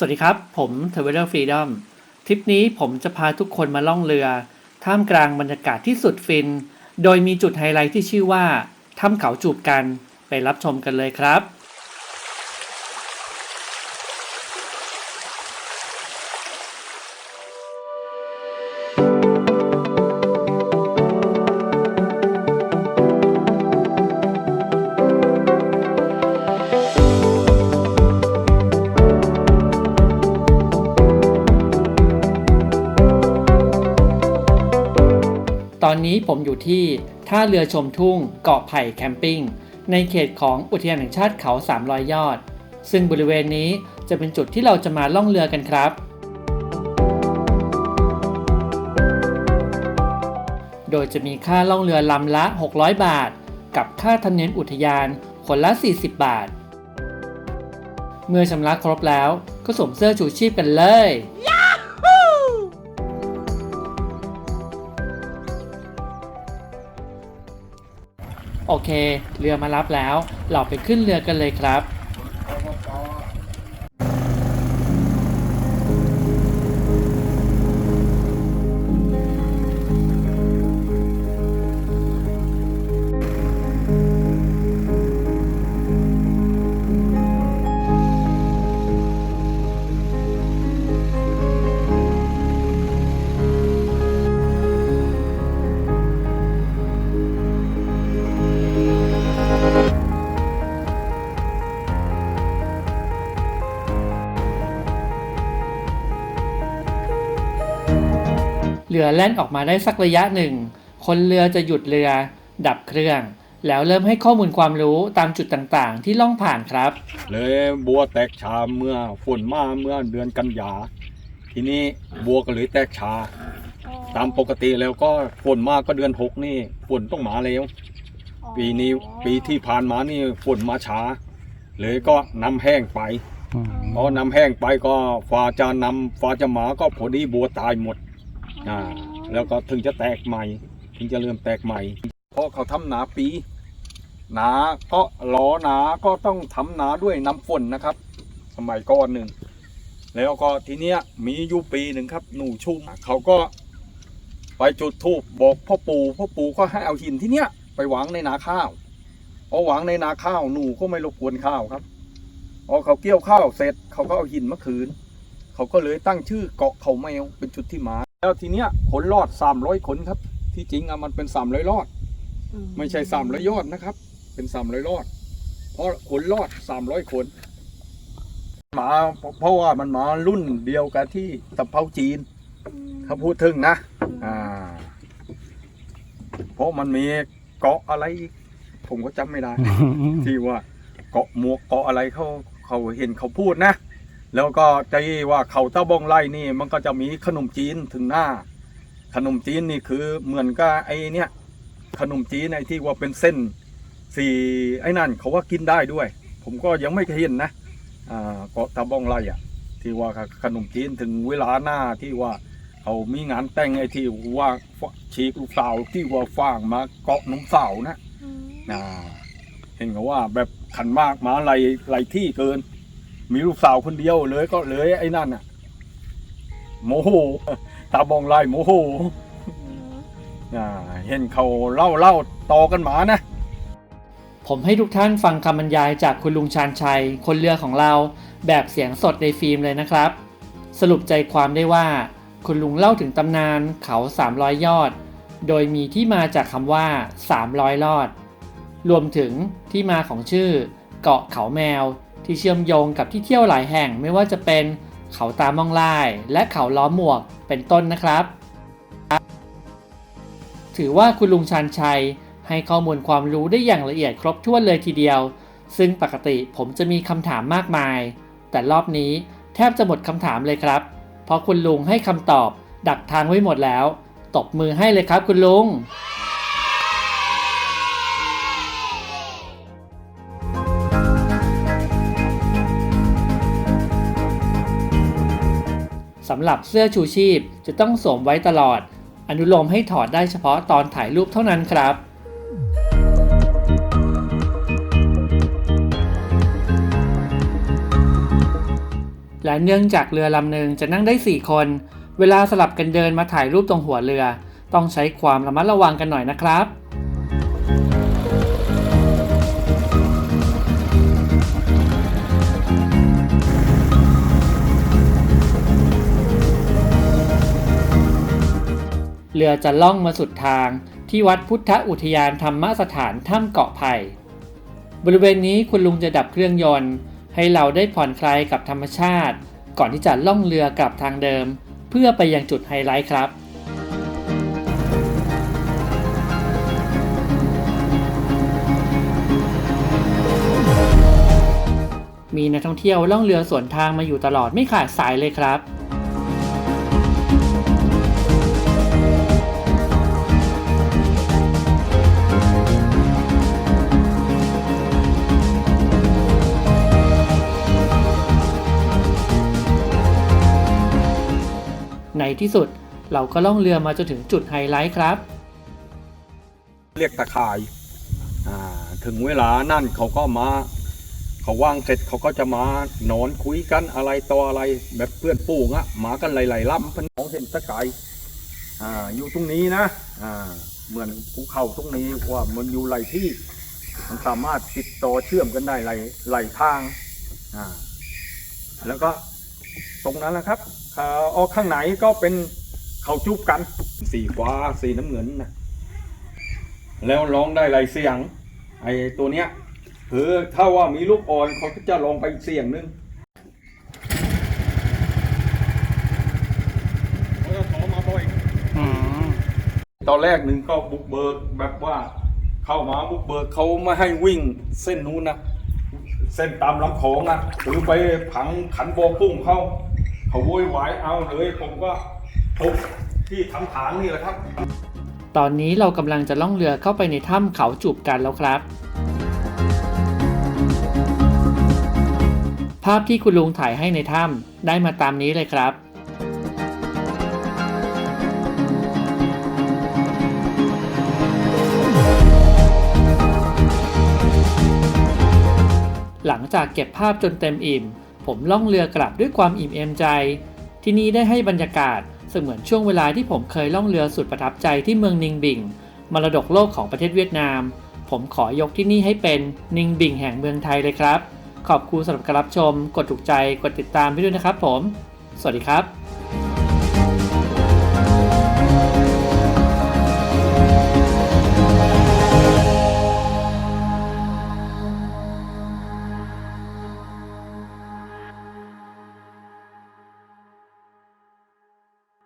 สวัสดีครับ ผม t r a v e l e r Freedom ทริปนี้ผมจะพาทุกคนมาล่องเรือ ท่ามกลางบรรยากาศที่สุดฟิน โดยมีจุดไฮไลท์ที่ชื่อว่า ถ้ำเขาจูบกัน ไปรับชมกันเลยครับ อนนี้ผมอยู่ที่ท่าเรือชมทุ่งเกาะไผ่แคมปิ้งในเขตของอุทยานแห่งชาติเขา 300 ยอด ซึ่งบริเวณนี้จะเป็นจุดที่เราจะมาล่องเรือกันครับ โดยจะมีค่าล่องเรือลำละ 600 บาท กับค่าธรรมเนียมอุทยานคนละ 40 บาท เมื่อชำระครบแล้วก็สวมเสื้อชูชีพกันเลย โอเค เรือมารับแล้ว เราไปขึ้นเรือกันเลยครับ รือแล่นออกมาได้สักระยะหนึ่ง คนเรือจะหยุดเรือ ดับเครื่อง แล้วเริ่มให้ข้อมูลความรู้ตามจุดต่างๆ ที่ล่องผ่านครับ เลยบัวแตกชาเมื่อฝนมาเมื่อเดือนกันยา ทีนี้บัวก็เลยแตกชา ตามปกติแล้วก็ฝนมาก็เดือนหกนี่ฝนต้องมาแล้วปีนี้ปีที่ผ่านมานี่ฝนมาช้า เลยก็น้ำแห้งไปพอน้ำแห้งไปก็ฟ้าจะนำฟ้าจะมาก็พอดีบัวตายหมด อ่าแล้วก็ถึงจะแตกใหม่ ถึงจะเริ่มแตกใหม่ เพราะเขาทำนาปี หนาก็ล้อหนาก็ต้องทำหนาด้วยน้ำฝนนะครับ สมัยก่อนหนึ่ง แล้วก็ทีเนี้ยมีอยู่ปีหนึ่งครับ หนูชุ่มเขาก็ไปจุดธูปบอกพ่อปู่พ่อปู่ก็ให้เอาหินที่เนี้ยไปวางในนาข้าวเอาวางในนาข้าวหนูก็ไม่รบกวนข้าวครับพอเขาเกี่ยวข้าวเสร็จเขาก็เอาหินมาคืน เขาก็เลยตั้งชื่อเกาะเขาแมวเป็นจุดที่มา แล้วทีเนี้ยขนรอดสามร้อยขนครับ ที่จริงอะมันเป็นสามร้อยรอด ไม่ใช่สามร้อยยอดนะครับ เป็นสามร้อยรอด เพราะขนรอดสามร้อยคนหมาเพราะว่ามันหมารุ่นเดียวกับที่ตะเภาจีนเขาพูดถึงนะอ่า เพราะมันมีเกาะอะไรอีกผมก็จำไม่ได้ ที่ว่าเกาะหมวกเกาะอะไรเขาเขาเห็นเขาพูดนะ แล้วก็ใจว่าเขาเต้าบองไล่นี่มันก็จะมีขนมจีนถึงหน้า ขนมจีนนี่คือเหมือนกับไอ้เนี่ย ขนมจีนไอ้ที่ว่าเป็นเส้นสี่ไอ้นั่นเขาว่ากินได้ด้วย ผมก็ยังไม่เคยเห็นนะอ่าเกาะตาบองไล่อะที่ว่าขนมจีนถึงเวลาหน้าที่ว่าเขามีงานแต่งไอ้ที่ว่าฉีกลูกสาวที่ว่าฟางมาเกาะน้ำสาวนะอ่าเห็นเขาว่าแบบขันมากมาไหลไหลที่เกิน มีลูกสาวคนเดียวเลยก็เลยไอ้นั่นอะโมโหตาบองไล่โมโหอ่าเห็นเขาเล่าเล่าต่อกันมานะ ผมให้ทุกท่านฟังคำบรรยายจากคุณลุงชาญชัย คนเรือของเราแบบเสียงสดในฟิล์มเลยนะครับ สรุปใจความได้ว่า คุณลุงเล่าถึงตำนานเขา 300 ยอด โดยมีที่มาจากคำว่า 300รอด รวมถึงที่มาของชื่อ เกาะเขาแมว ที่เชื่อมโยงกับที่เที่ยวหลายแห่งไม่ว่าจะเป็นเขาตามองลาย และเขาล้อมหมวกเป็นต้นนะครับ ถือว่าคุณลุงชาญชัยให้ข้อมูลความรู้ได้อย่างละเอียดครบถ้วนเลยทีเดียว ซึ่งปกติผมจะมีคำถามมากมาย แต่รอบนี้แทบจะหมดคำถามเลยครับ เพราะคุณลุงให้คำตอบดักทางไว้หมดแล้ว ตบมือให้เลยครับคุณลุง สำหรับเสื้อชูชีพจะต้องสวมไว้ตลอด อนุโลมให้ถอดได้เฉพาะตอนถ่ายรูปเท่านั้นครับและเนื่องจากเรือลำหนึ่งจะนั่งได้ 4 คน เวลาสลับกันเดินมาถ่ายรูปตรงหัวเรือ ต้องใช้ความระมัดระวังกันหน่อยนะครับ เรือจะล่องมาสุดทางที่วัดพุทธอุทยานธรรมสถานถ้ำเกาะไผ่บริเวณนี้คุณลุงจะดับเครื่องยนต์ ให้เราได้ผ่อนคลายกับธรรมชาติ ก่อนที่จะล่องเรือกลับทางเดิม เพื่อไปยังจุดไฮไลท์ครับมีนักท่องเที่ยวล่องเรือสวนทางมาอยู่ตลอดไม่ขาดสายเลยครับ ในที่สุด เราก็ล่องเรือมาจนถึงจุดไฮไลท์ครับ เรียกตะข่ายถึงเวลานั่นเขาก็มาเขาว่างเสร็จเขาก็จะมานอนคุยกันอะไรต่ออะไรแบบเพื่อนปู่งอะมากันหลายๆลำเป็นของเห็นตะไคร่อ่าอยู่ตรงนี้นะอ่าเหมือนภูเขาตรงนี้ว่ามันอยู่หลายที่ มันสามารถติดต่อเชื่อมกันได้หลายหลายทางอ่าแล้วก็ตรงนั้นแหละครับ อ่าออกข้างไหนก็เป็นเขาจุบกัน สีฟ้าสีน้ำเงินนะแล้วร้องได้หลายเสียง ไอ้ตัวเนี้ยคือถ้าว่ามีลูกอ่อนเขาก็จะลองไปอีกเสียงหนึงเขาจะขอมาบ่อยตอนแรกหนึ่งก็บุกเบิกแบบว่า เข้ามาบุกเบิกเขาไม่ให้วิ่งเส้นนู้นนะเส้นตามลำโขงนะหรือไปผังขันโบกุ้งเขา เขาโวยวายเอาเลยผมก็ทุบที่ทำฐานนี่แหละครับ ตอนนี้เรากำลังจะล่องเรือเข้าไปในถ้ำเขาจูบกันแล้วครับ ภาพที่คุณลุงถ่ายให้ในถ้ำได้มาตามนี้เลยครับหลังจากเก็บภาพจนเต็มอิ่ม ผมล่องเรือกลับด้วยความอิ่มเอมใจ ที่นี่ได้ให้บรรยากาศเสมือนช่วงเวลาที่ผมเคยล่องเรือสุดประทับใจที่เมืองนิงบิงมรดกโลกของประเทศเวียดนาม ผมขอยกที่นี่ให้เป็นนิงบิงแห่งเมืองไทยเลยครับ ขอบคุณสำหรับการรับชม กดถูกใจ กดติดตามไปด้วยนะครับผม สวัสดีครับ